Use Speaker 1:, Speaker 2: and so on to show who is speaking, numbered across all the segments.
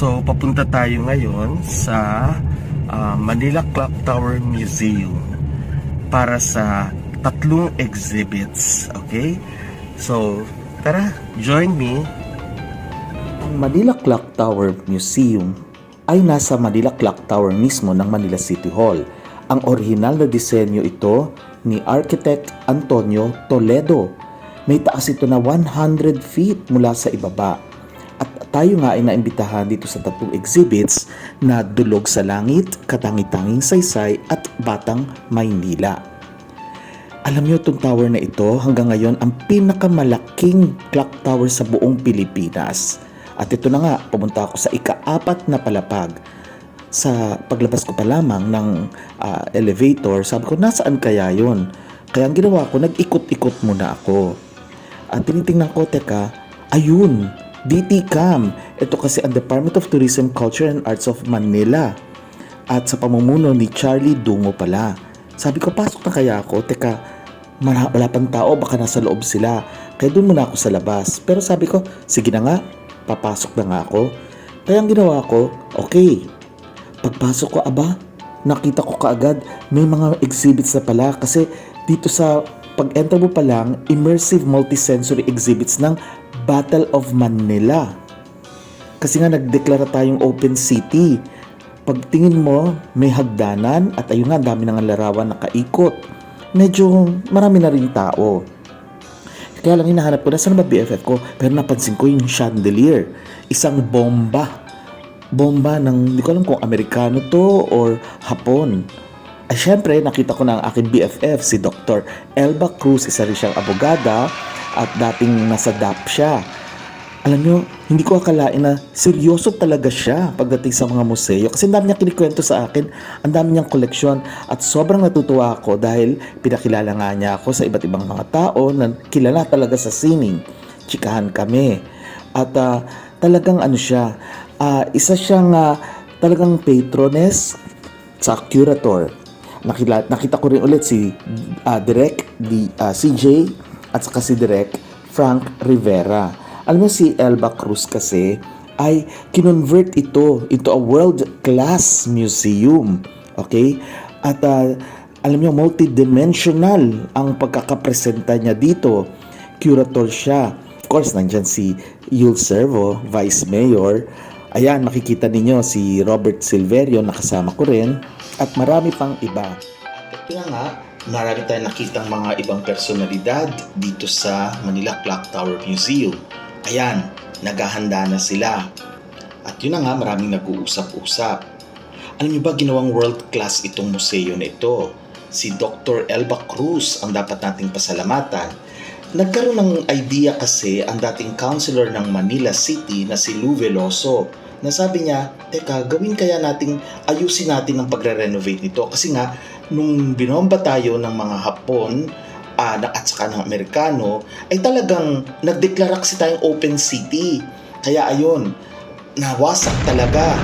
Speaker 1: So, papunta tayo ngayon sa ah, Manila Clock Tower Museum para sa tatlong exhibits. Okay? So, tara, join me.
Speaker 2: Ang Manila Clock Tower Museum ay nasa Manila Clock Tower mismo ng Manila City Hall. Ang orihinal na disenyo ito ni Architect Antonio Toledo. May taas ito na 100 feet mula sa ibaba. At tayo nga ay naimbitahan dito sa tatlong exhibits na Dulog sa Langit, Katangi-tanging Saysay at Batang Maynila. Alam niyo itong tower na ito hanggang ngayon ang pinakamalaking clock tower sa buong Pilipinas. At ito na nga, pumunta ako sa ika-apat na palapag. Sa paglabas ko pa lamang ng ah, elevator, sabi ko, nasaan kaya yon? Kaya ang ginawa ko, nag-ikot-ikot muna ako. At tinitingnan ko, teka, ayun, DT Cam. Ito kasi ang Department of Tourism, Culture and Arts of Manila. At sa pamumuno ni Charlie Dungo pala. Sabi ko, pasok na kaya ako? Teka, wala pang tao, baka nasa loob sila. Kaya doon muna ako sa labas. Pero sabi ko, sige na nga, papasok na nga ako. Kaya ang ginawa ko, okay. Pagpasok ko, aba, nakita ko kaagad may mga exhibits na pala kasi dito sa pag-enter mo pa lang, immersive multisensory exhibits ng Battle of Manila. Kasi nga nagdeklara tayong open city. Pagtingin mo, may hagdanan at ayun nga, ang dami ng larawan nakaikot. Medyo marami na rin tao. Kaya lang hinahanap ko na saan ba BFF ko pero napansin ko yung chandelier. Isang bomba. Bomba ng, hindi ko alam kung Amerikano to or Hapon. Ay syempre, nakita ko na ang aking BFF, si Dr. Elba Cruz, isa rin siyang abogada at dating nasa DAP siya. Alam nyo, hindi ko akalain na seryoso talaga siya pagdating sa mga museo kasi ang dami niya kinikwento sa akin, ang dami niyang koleksyon at sobrang natutuwa ako dahil pinakilala nga niya ako sa iba't ibang mga tao na kilala talaga sa sining. Chikahan kami. At ah, talagang ano siya, ah, isa siyang ah, talagang patroness sa curator. Nakila, nakita ko rin ulit si ah, Direk di, ah, CJ at saka si Direk Frank Rivera. Alam mo si Elba Cruz kasi ay kinonvert ito into a world-class museum. Okay? At ah, alam niyo, multidimensional ang pagkakapresenta niya dito. Curator siya. Of course, nandyan si Yul Servo, Vice Mayor. Ayan, makikita ninyo si Robert Silverio, nakasama ko rin. At marami pang iba. Na nga, marami tayong nakitang mga ibang personalidad dito sa Manila Clock Tower Museum. Ayan, naghahanda na sila. At yun na nga, maraming nag-uusap-usap. Alam niyo ba, ginawang world-class itong museo na ito. Si Dr. Elba Cruz ang dapat nating pasalamatan. Nagkaroon ng idea kasi ang dating councilor ng Manila City na si Lou Veloso na sabi niya, teka, gawin kaya nating ayusin natin ang pagre-renovate nito kasi nga nung binomba tayo ng mga Hapon na- at saka ng Amerikano ay talagang nagdeklara kasi tayong open city. Kaya ayun, nawasak talaga.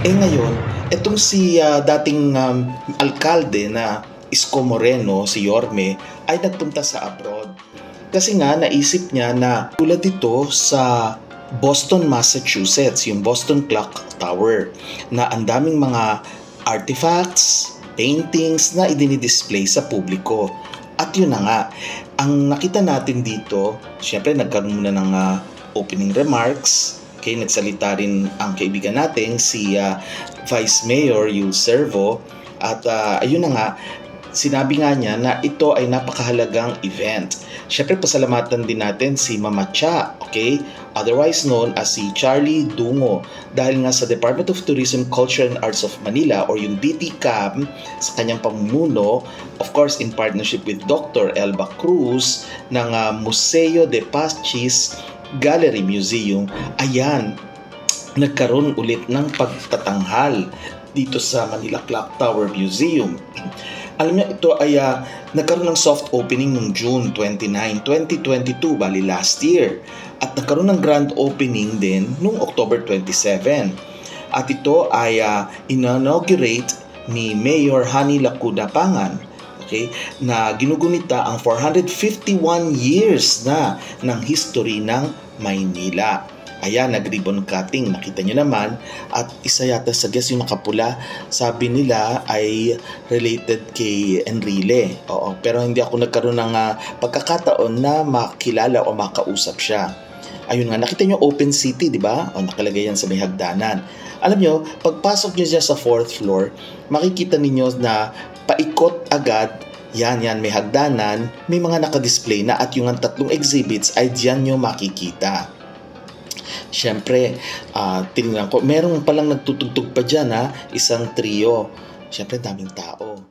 Speaker 2: Eh ngayon, etong si ah, dating um, alkalde na Isko Moreno, si Yorme, ay nagpunta sa abroad. Kasi nga, naisip niya na tulad dito sa Boston, Massachusetts, yung Boston Clock Tower, na ang daming mga artifacts, paintings na idinidisplay sa publiko. At yun na nga, ang nakita natin dito, syempre nagkaroon muna ng ah, opening remarks, okay, nagsalita rin ang kaibigan natin, si ah, Vice Mayor Yul Servo, at ah, ayun na nga, sinabi nga niya na ito ay napakahalagang event. Syempre, pasalamatan din natin si Mama Cha, okay? Otherwise known as si Charlie Dungo. Dahil nga sa Department of Tourism, Culture and Arts of Manila or yung DTCAM sa kanyang pamumuno, of course in partnership with Dr. Elba Cruz ng ah, Museo de Pachis Gallery Museum, ayan, nagkaroon ulit ng pagtatanghal dito sa Manila Clock Tower Museum. Alam niyo, ito ay ah, nagkaroon ng soft opening noong June 29, 2022, bali last year. At nagkaroon ng grand opening din noong October 27. At ito ay ah, inaugurate ni Mayor Hani Lacuda Pangan okay, na ginugunita ang 451 years na ng history ng Maynila. Ayan, nag-ribbon cutting. Nakita nyo naman. At isa yata sa guest yung nakapula. Sabi nila ay related kay Enrile. Oo, pero hindi ako nagkaroon ng ah, pagkakataon na makilala o makausap siya. Ayun nga, nakita nyo open city, di ba? O nakalagay yan sa may hagdanan. Alam nyo, pagpasok nyo dyan sa fourth floor, makikita ninyo na paikot agad yan, yan, may hagdanan, may mga nakadisplay na at yung tatlong exhibits ay diyan nyo makikita. Siyempre, ah tinignan ko, meron palang nagtutugtog pa dyan ha, isang trio. Siyempre, daming tao.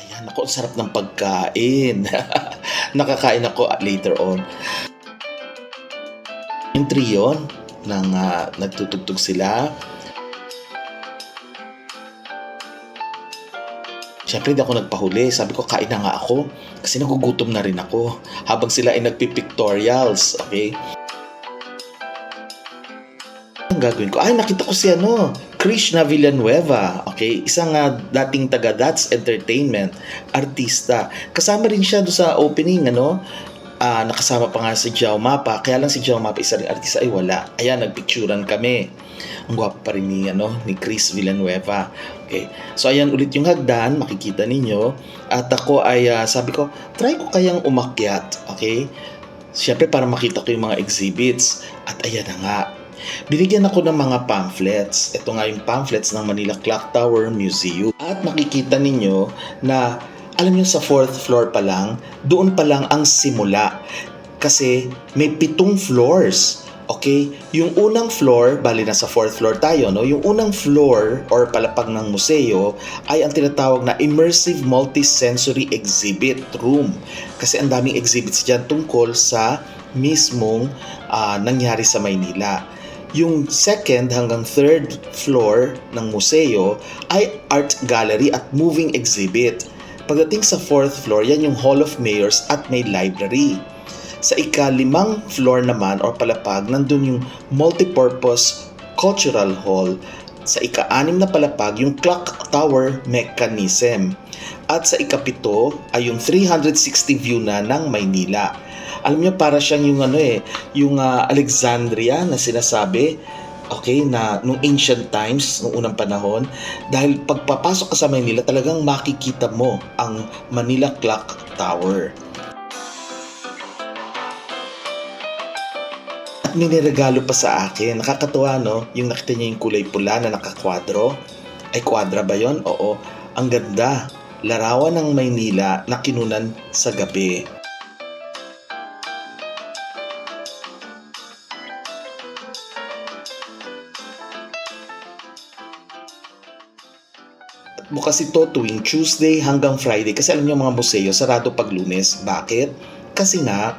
Speaker 2: Ayan, ako, ang sarap ng pagkain. Nakakain ako at later on. Yung trio, nang ah, nagtutugtog sila, Siyempre, hindi ako nagpahuli. Sabi ko, kain na nga ako. Kasi nagugutom na rin ako. Habang sila ay nagpipictorials. Okay? Ang gagawin ko? Ay, nakita ko si ano, Krishna Villanueva. Okay? Isang ah, dating taga That's Entertainment. Artista. Kasama rin siya doon sa opening, ano? Ah, nakasama pa nga si Jao Mapa. Kaya lang si Jao Mapa, isa rin artista, ay wala. Ayan, nagpicturan kami. Ang gwapo pa rin ni, ano, ni Chris Villanueva. Okay. So, ayan ulit yung hagdan. Makikita ninyo. At ako ay, ah, sabi ko, try ko kayang umakyat. Okay. Siyempre, para makita ko yung mga exhibits. At ayan na nga. Binigyan ako ng mga pamphlets. Ito nga yung pamphlets ng Manila Clock Tower Museum. At makikita ninyo na alam niyo sa fourth floor pa lang, doon pa lang ang simula. Kasi may pitong floors. Okay? Yung unang floor, bali na sa fourth floor tayo, no? Yung unang floor or palapag ng museo ay ang tinatawag na Immersive Multisensory Exhibit Room. Kasi ang daming exhibits dyan tungkol sa mismong ah, nangyari sa Maynila. Yung second hanggang third floor ng museo ay art gallery at moving exhibit. Pagdating sa fourth floor, yan yung Hall of Mayors at may library. Sa ika-limang floor naman or palapag, nandun yung multipurpose cultural hall. Sa ika-anim na palapag, yung clock tower mechanism. At sa ikapito ay yung 360 view na ng Maynila. Alam niyo para siyang yung ano eh, yung ah, Alexandria na sinasabi, okay, na nung ancient times, nung unang panahon, dahil pagpapasok ka sa Manila, talagang makikita mo ang Manila Clock Tower. At may niregalo pa sa akin. Nakakatuwa, no? Yung nakita niya yung kulay pula na nakakwadro. Ay, kwadra ba yon? Oo. Ang ganda. Larawan ng Maynila na kinunan sa gabi. Bukas ito tuwing Tuesday hanggang Friday kasi alam niyo mga museo sarado pag lunes. Bakit? Kasi nga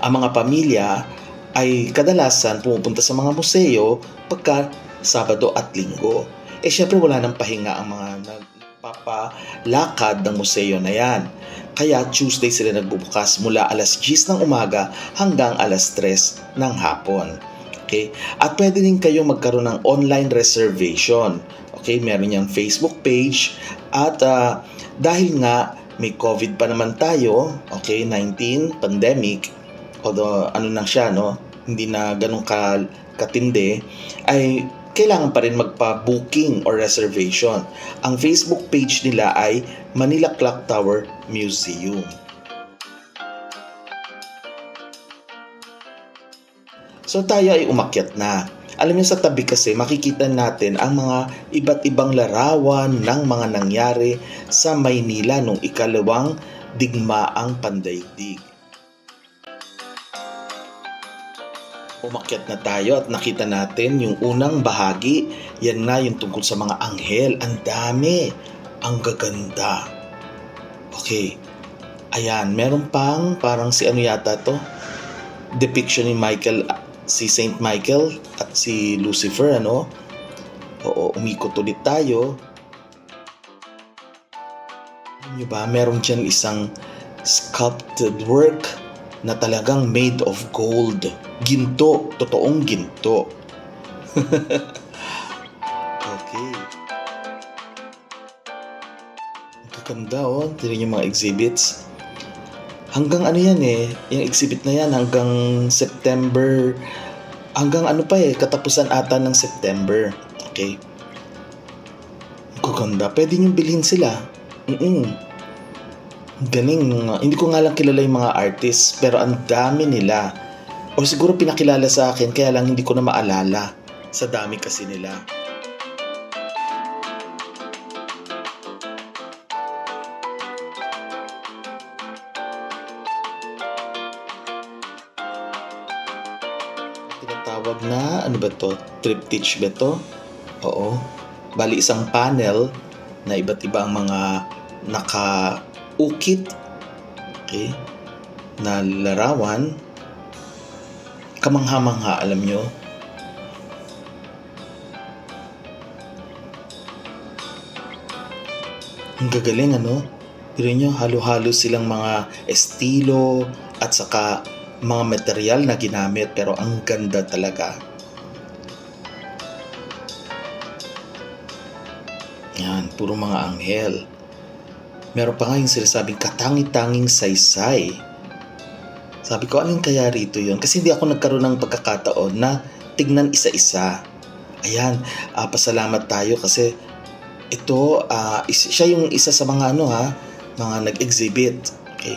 Speaker 2: ang mga pamilya ay kadalasan pumupunta sa mga museo pagka Sabado at Linggo. Eh syempre wala nang pahinga ang mga nagpapalakad ng museo na yan. Kaya Tuesday sila nagbubukas mula alas 10 ng umaga hanggang alas 3 ng hapon. Okay? At pwede din kayo magkaroon ng online reservation. Okay? Meron niyang Facebook page. At ah, dahil nga may COVID pa naman tayo, okay, 19, pandemic, although ano na siya, no? Hindi na ganun ka, katindi, ay kailangan pa rin magpa-booking or reservation. Ang Facebook page nila ay Manila Clock Tower Museum. So tayo ay umakyat na. Alam niyo sa tabi kasi makikita natin ang mga iba't ibang larawan ng mga nangyari sa Maynila nung ikalawang digmaang pandaigdig. Umakyat na tayo at nakita natin yung unang bahagi. Yan nga yung tungkol sa mga anghel. Ang dami. Ang gaganda. Okay. Ayan, meron pang parang si ano yata to? Depiction ni Michael si Saint Michael at si Lucifer, ano? Oo, umikot ulit tayo. Niyo ba, meron dyan isang sculpted work na talagang made of gold. Ginto, totoong ginto. okay. Ang Ganda oh, tingnan yung mga exhibits. Hanggang ano yan eh, yung exhibit na yan hanggang September, hanggang ano pa eh, katapusan ata ng September. Okay. Gaganda, pwede nyo bilhin sila. Mm Galing, hindi ko nga lang kilala yung mga artists, pero ang dami nila. O siguro pinakilala sa akin, kaya lang hindi ko na maalala. Sa dami kasi nila. To? Triptych ba to? Oo. Bali isang panel na iba't ibang mga naka-ukit okay, na larawan. Kamangha-mangha, alam nyo. Ang gagaling, ano? Pero nyo, halo-halo silang mga estilo at saka mga material na ginamit pero ang ganda talaga. Puro mga anghel. Meron pa nga yung sinasabing katangi-tanging saysay. Sabi ko, alin kaya rito yun? Kasi hindi ako nagkaroon ng pagkakataon na tignan isa-isa. Ayan, ah, pasalamat tayo kasi ito, ah, is- siya yung isa sa mga ano ha, mga nag-exhibit. Okay.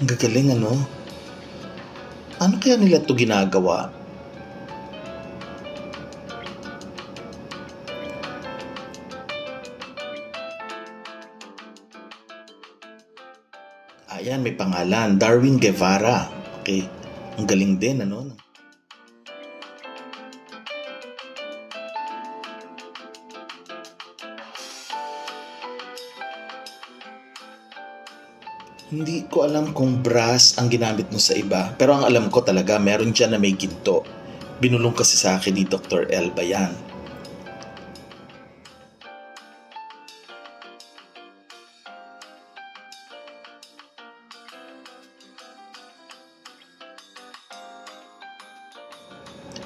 Speaker 2: Ang gagaling ano? Ano kaya nila to ginagawa? Ayan, may pangalan. Darwin Guevara. Okay. Ang galing din, ano? Hindi ko alam kung brass ang ginamit mo sa iba. Pero ang alam ko talaga, meron dyan na may ginto. Binulong kasi sa akin ni Dr. Elba yan.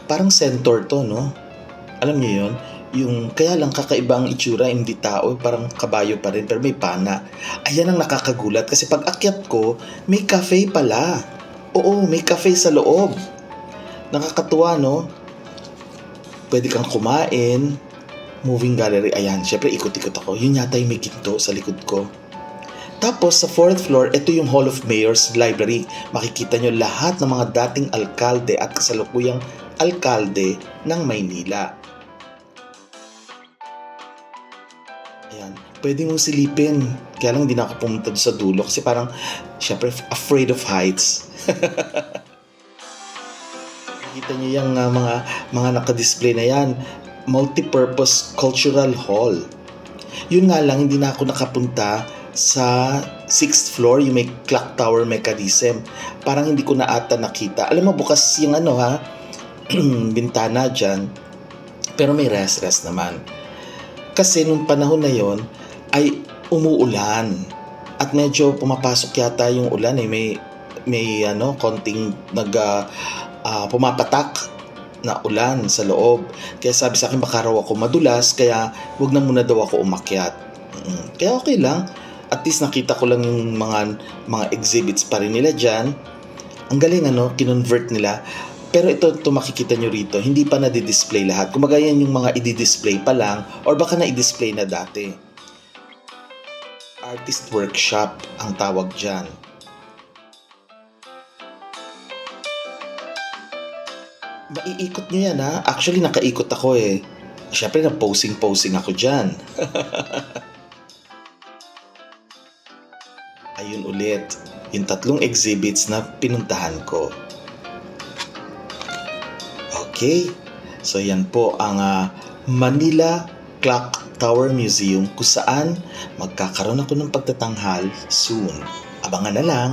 Speaker 2: Parang centaur to, no? Alam niyo yun? Yung, kaya lang kakaiba ang itsura, hindi tao, parang kabayo pa rin, pero may pana. Ayan ang nakakagulat kasi pag akyat ko, may cafe pala. Oo, may cafe sa loob. Nakakatuwa, no? Pwede kang kumain. Moving gallery, ayan. Syempre, ikot-ikot ako. Yun yata yung may ginto sa likod ko. Tapos, sa fourth floor, ito yung Hall of Mayors Library. Makikita nyo lahat ng mga dating alkalde at kasalukuyang alkalde ng Maynila. Ayan. Pwede mong silipin. Kaya lang hindi na ako pumunta sa dulo kasi parang, syempre, afraid of heights. Nakita niyo yung ah, mga, mga nakadisplay na yan. Multipurpose Cultural Hall. Yun nga lang, hindi na ako nakapunta sa sixth floor, yung may clock tower mechanism. Parang hindi ko na ata nakita. Alam mo, bukas yung ano ha, bintana dyan. Pero may rest-rest naman. Kasi nung panahon na yon ay umuulan. At medyo pumapasok yata yung ulan eh. May, may ano, konting nag, ah, ah, pumapatak na ulan sa loob. Kaya sabi sa akin baka raw ako madulas, kaya wag na muna daw ako umakyat. Kaya okay lang. At least nakita ko lang yung mga mga exhibits pa rin nila dyan. Ang galing ano, kinonvert nila. Pero ito, ito makikita nyo rito, hindi pa na-display lahat. Kumbaga yan yung mga i-display pa lang or baka na i-display na dati. Artist workshop ang tawag dyan. Maiikot nyo yan ha. Actually, nakaikot ako eh. Siyempre, na-posing-posing ako dyan. Ayun ulit, yung tatlong exhibits na pinuntahan ko. Okay, so yan po ang ah, Manila Clock Tower Museum kung saan magkakaroon ako ng pagtatanghal soon. Abangan na lang.